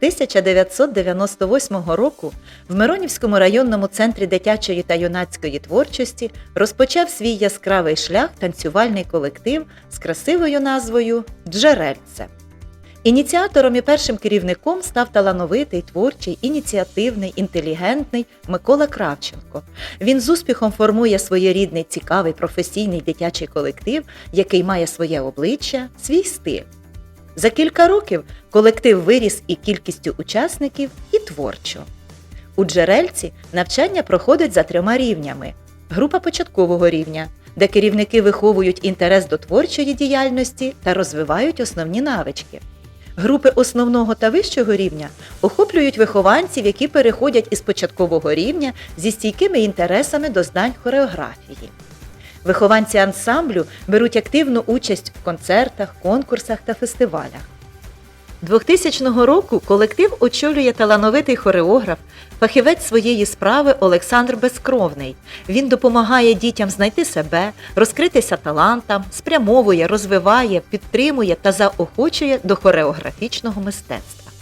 1998 року в Миронівському районному центрі дитячої та юнацької творчості розпочав свій яскравий шлях танцювальний колектив з красивою назвою Джерельце. Ініціатором і першим керівником став талановитий, творчий, ініціативний, інтелігентний Микола Кравченко. Він з успіхом формує своєрідний цікавий професійний дитячий колектив, який має своє обличчя, свій стиль. За кілька років колектив виріс і кількістю учасників, і творчо. У джерельці навчання проходить за трьома рівнями: група початкового рівня, де керівники виховують інтерес до творчої діяльності та розвивають основні навички. Групи основного та вищого рівня охоплюють вихованців, які переходять із початкового рівня зі стійкими інтересами до знань хореографії. Вихованці ансамблю беруть активну участь в концертах, конкурсах та фестивалях. 2000 року колектив очолює талановитий хореограф, фахівець своєї справи Олександр Безкровний. Він допомагає дітям знайти себе, розкритися талантам, спрямовує, розвиває, підтримує та заохочує до хореографічного мистецтва.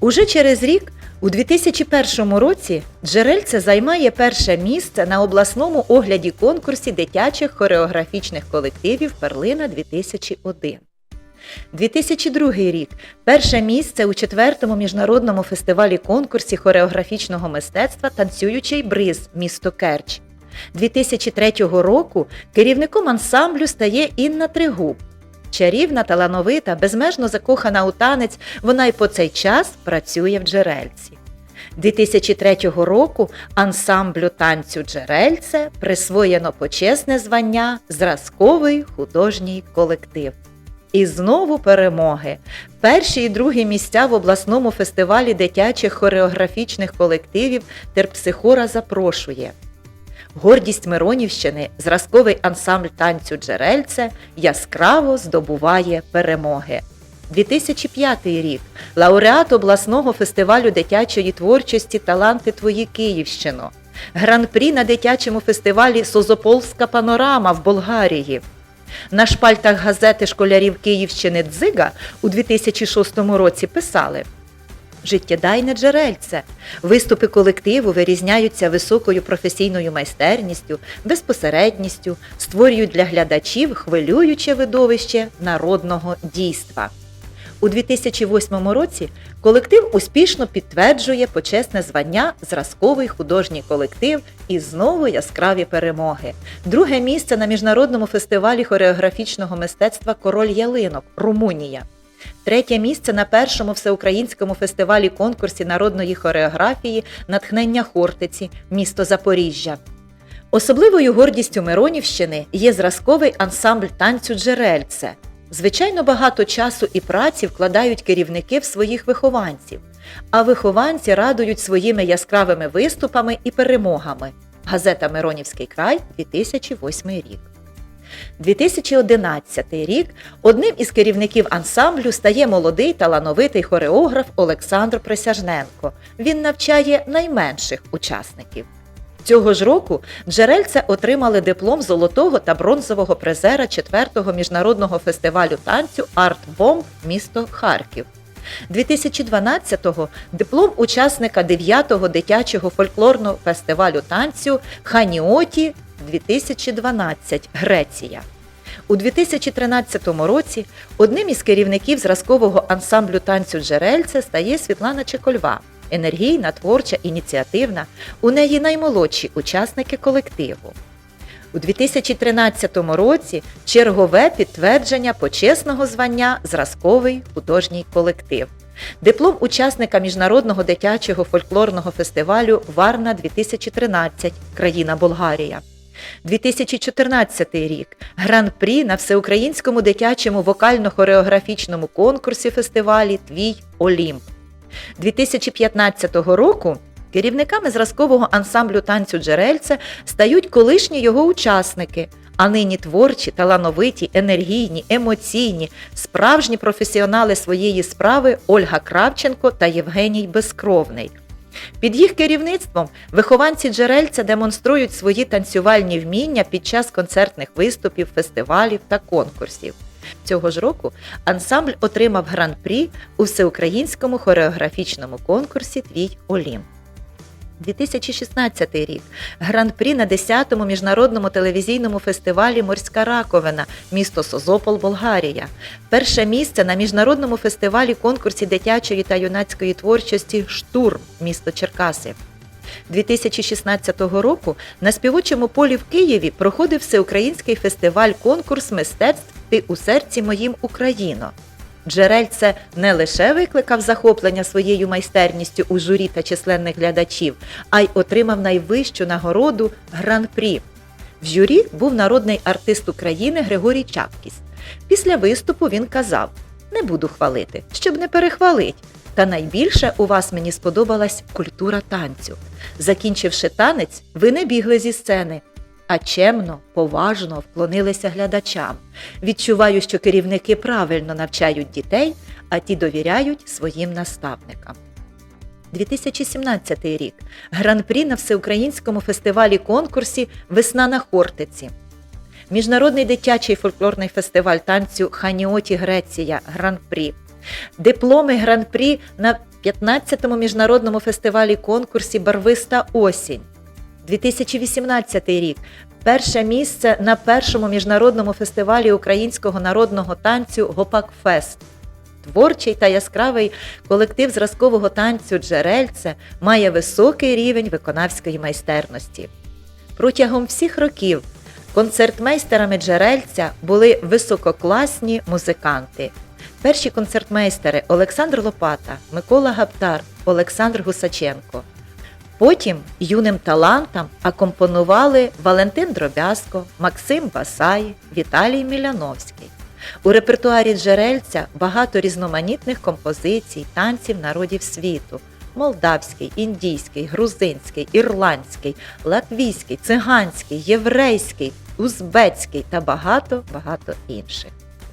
Уже через рік, у 2001 році, Джерельце займає перше місце на обласному огляді конкурсі дитячих хореографічних колективів Перлина 2001. 2002 рік перше місце у четвертому міжнародному фестивалі конкурсі хореографічного мистецтва Танцюючий бриз місто Керч. 2003 року керівником ансамблю стає Інна Тригуб. Чарівна, талановита, безмежно закохана у танець, вона й по цей час працює в джерельці. 2003 року ансамблю танцю Джерельце присвоєно почесне звання Зразковий художній колектив. І знову перемоги. Перші і другі місця в обласному фестивалі дитячих хореографічних колективів Терпсихора запрошує. Гордість Миронівщини, зразковий ансамбль танцю Джерельце яскраво здобуває перемоги. 2005 рік лауреат обласного фестивалю дитячої творчості Таланти Твої Київщино. Гран-прі на дитячому фестивалі Созополська панорама в Болгарії. На шпальтах газети школярів Київщини Дзига у 2006 році писали Життєдайне джерельце. Виступи колективу вирізняються високою професійною майстерністю, безпосередністю, створюють для глядачів хвилююче видовище народного дійства. У 2008 році колектив успішно підтверджує почесне звання Зразковий художній колектив і знову яскраві перемоги. Друге місце на міжнародному фестивалі хореографічного мистецтва Король Ялинок Румунія. Третє місце на першому всеукраїнському фестивалі конкурсі народної хореографії Натхнення Хортиці, місто Запоріжжя. Особливою гордістю Миронівщини є зразковий ансамбль танцю Джерельце. Звичайно, багато часу і праці вкладають керівники в своїх вихованців, а вихованці радують своїми яскравими виступами і перемогами. Газета Миронівський край 2008 рік. 2011 рік одним із керівників ансамблю стає молодий талановитий хореограф Олександр Присяжненко. Він навчає найменших учасників. Цього ж року джерельце отримали диплом золотого та бронзового призера 4-го міжнародного фестивалю танцю «Артбомб» місто Харків. 2012-го диплом учасника 9-го дитячого фольклорного фестивалю танцю Ханіоті 2012 Греція. У 2013 році одним із керівників зразкового ансамблю танцю Джерельце стає Світлана Чекольва енергійна, творча, ініціативна. У неї наймолодші учасники колективу. У 2013 році чергове підтвердження почесного звання Зразковий художній колектив. Диплом учасника міжнародного дитячого фольклорного фестивалю Варна 2013 країна Болгарія. 2014 рік гран-прі на всеукраїнському дитячому вокально-хореографічному конкурсі фестивалі Твій Олімп. 2015 року керівниками зразкового ансамблю танцю Джерельце стають колишні його учасники, а нині творчі, талановиті, енергійні, емоційні, справжні професіонали своєї справи Ольга Кравченко та Євгеній Безкровний. Під їх керівництвом вихованці джерельця демонструють свої танцювальні вміння під час концертних виступів, фестивалів та конкурсів. Цього ж року ансамбль отримав гран-прі у всеукраїнському хореографічному конкурсі Твій Олімп. 2016 рік гран-прі на 10-му міжнародному телевізійному фестивалі Морська раковина, місто Созопол, Болгарія. Перше місце на міжнародному фестивалі конкурсі дитячої та юнацької творчості Штурм, місто Черкаси. 2016 року на співочому полі в Києві проходив всеукраїнський фестиваль конкурс мистецтв Ти у серці моїм Україно. Джерельце не лише викликав захоплення своєю майстерністю у журі та численних глядачів, а й отримав найвищу нагороду гран-прі. В журі був народний артист України Григорій Чапкіс. Після виступу він казав: Не буду хвалити, щоб не перехвалить. Та найбільше у вас мені сподобалась культура танцю. Закінчивши танець, ви не бігли зі сцени, а чемно, поважно вклонилися глядачам. Відчуваю, що керівники правильно навчають дітей, а ті довіряють своїм наставникам. 2017 рік гран-прі на всеукраїнському фестивалі конкурсі Весна на Хортиці. Міжнародний дитячий фольклорний фестиваль танцю Ханіоті Греція Гран-прі. Дипломи гран-прі на 15-му міжнародному фестивалі конкурсі Барвиста осінь. 2018 рік. Перше місце на першому міжнародному фестивалі українського народного танцю Гопак Фест. Творчий та яскравий колектив зразкового танцю Джерельце має високий рівень виконавської майстерності. Протягом всіх років концертмейстерами Джерельця були висококласні музиканти. Перші концертмейстери Олександр Лопата, Микола Гаптар, Олександр Гусаченко. Потім юним талантам акомпонували Валентин Дробязко, Максим Басай, Віталій Міляновський. У репертуарі джерельця багато різноманітних композицій, танців народів світу: молдавський, індійський, грузинський, ірландський, латвійський, циганський, єврейський, узбецький та багато багато інших.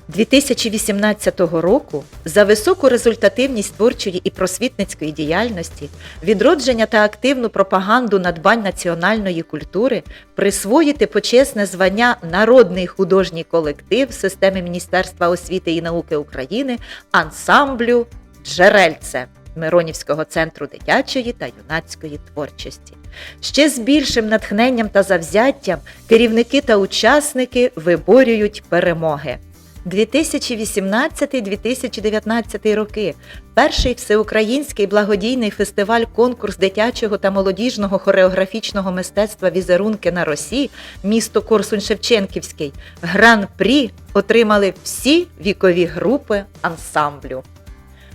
2018 року за високу результативність творчої і просвітницької діяльності, відродження та активну пропаганду надбань національної культури присвоїти почесне звання Народний художній колектив системи Міністерства освіти і науки України ансамблю Джерельце Миронівського центру дитячої та юнацької творчості. Ще з більшим натхненням та завзяттям керівники та учасники виборюють перемоги. 2018-2019 роки перший всеукраїнський благодійний фестиваль конкурс дитячого та молодіжного хореографічного мистецтва Візерунки на Росі, місто Корсунь Шевченківський, гран-прі отримали всі вікові групи ансамблю.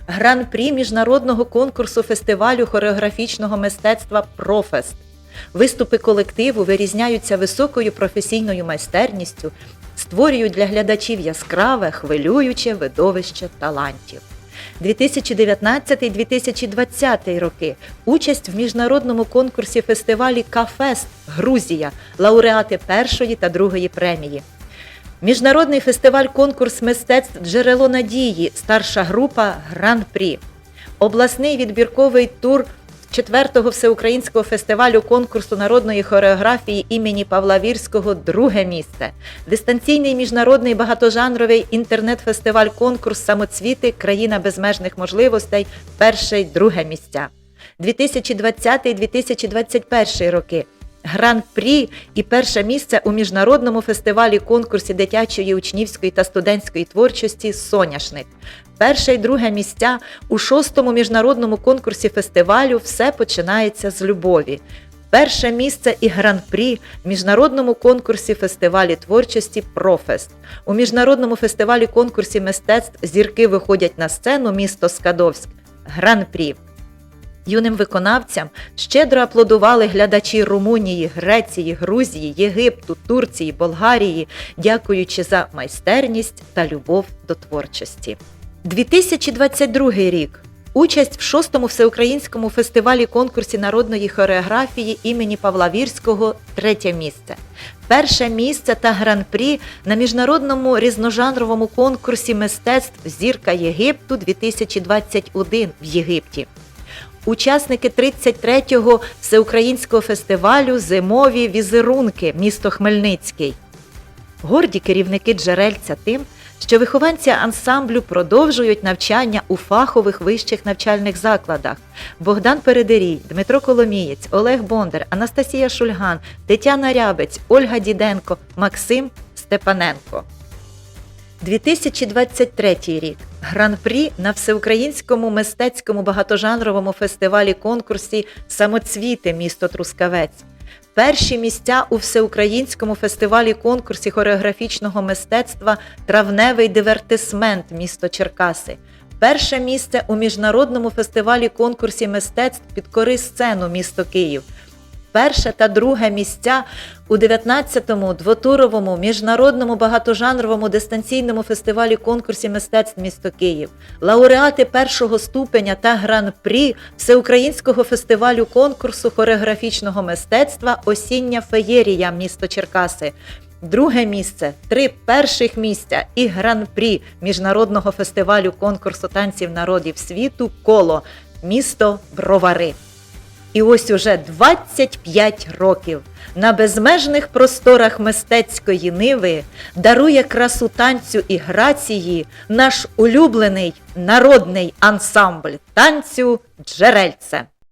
Гран-прі міжнародного конкурсу фестивалю хореографічного мистецтва Профест. Виступи колективу вирізняються високою професійною майстерністю, створюють для глядачів яскраве, хвилююче видовище талантів. 2019-2020 роки участь в міжнародному конкурсі фестивалі Кафест Грузія, лауреати першої та другої премії. Міжнародний фестиваль конкурс мистецтв Джерело надії, старша група Гран-прі. Обласний відбірковий тур 4-го всеукраїнського фестивалю конкурсу народної хореографії імені Павла Вірського друге місце. Дистанційний міжнародний багатожанровий інтернет-фестиваль конкурс самоцвіти Країна безмежних можливостей перше й друге місця. 2020-2021 роки. Гран-прі і перше місце у міжнародному фестивалі конкурсі дитячої учнівської та студентської творчості Соняшник. Перше і друге місця у шостому міжнародному конкурсі фестивалю Все починається з любові. Перше місце і гран-прі в міжнародному конкурсі фестивалі творчості Профест. У міжнародному фестивалі конкурсі мистецтв зірки виходять на сцену місто Скадовськ. Гран-прі. Юним виконавцям щедро аплодували глядачі Румунії, Греції, Грузії, Єгипту, Турції, Болгарії, дякуючи за майстерність та любов до творчості. 2022 рік. Участь в шостому всеукраїнському фестивалі конкурсі народної хореографії імені Павла Вірського третє місце. Перше місце та гран-прі на міжнародному різножанровому конкурсі мистецтв Зірка Єгипту 2021 в Єгипті. Учасники 33-го всеукраїнського фестивалю Зимові візерунки місто Хмельницький. Горді керівники джерельця тим, що вихованці ансамблю продовжують навчання у фахових вищих навчальних закладах. Богдан Передерій, Дмитро Коломієць, Олег Бондар, Анастасія Шульган, Тетяна Рябець, Ольга Діденко, Максим Степаненко. 2023 рік. Гран-прі на всеукраїнському мистецькому багатожанровому фестивалі конкурсі Самоцвіти місто Трускавець. Перші місця у всеукраїнському фестивалі конкурсі хореографічного мистецтва Травневий дивертисмент місто Черкаси. Перше місце у міжнародному фестивалі конкурсі мистецтв Підкори сцену місто Київ. Перше та друге місця у 19-му двотуровому міжнародному багатожанровому дистанційному фестивалі конкурсі мистецтв місто Київ, лауреати першого ступеня та гран-прі всеукраїнського фестивалю конкурсу хореографічного мистецтва Осіння феєрія місто Черкаси. Друге місце, три перших місця і гран-прі міжнародного фестивалю конкурсу танців народів світу Коло місто Бровари. І ось уже 25 років на безмежних просторах мистецької ниви дарує красу танцю і грації наш улюблений народний ансамбль танцю Джерельце.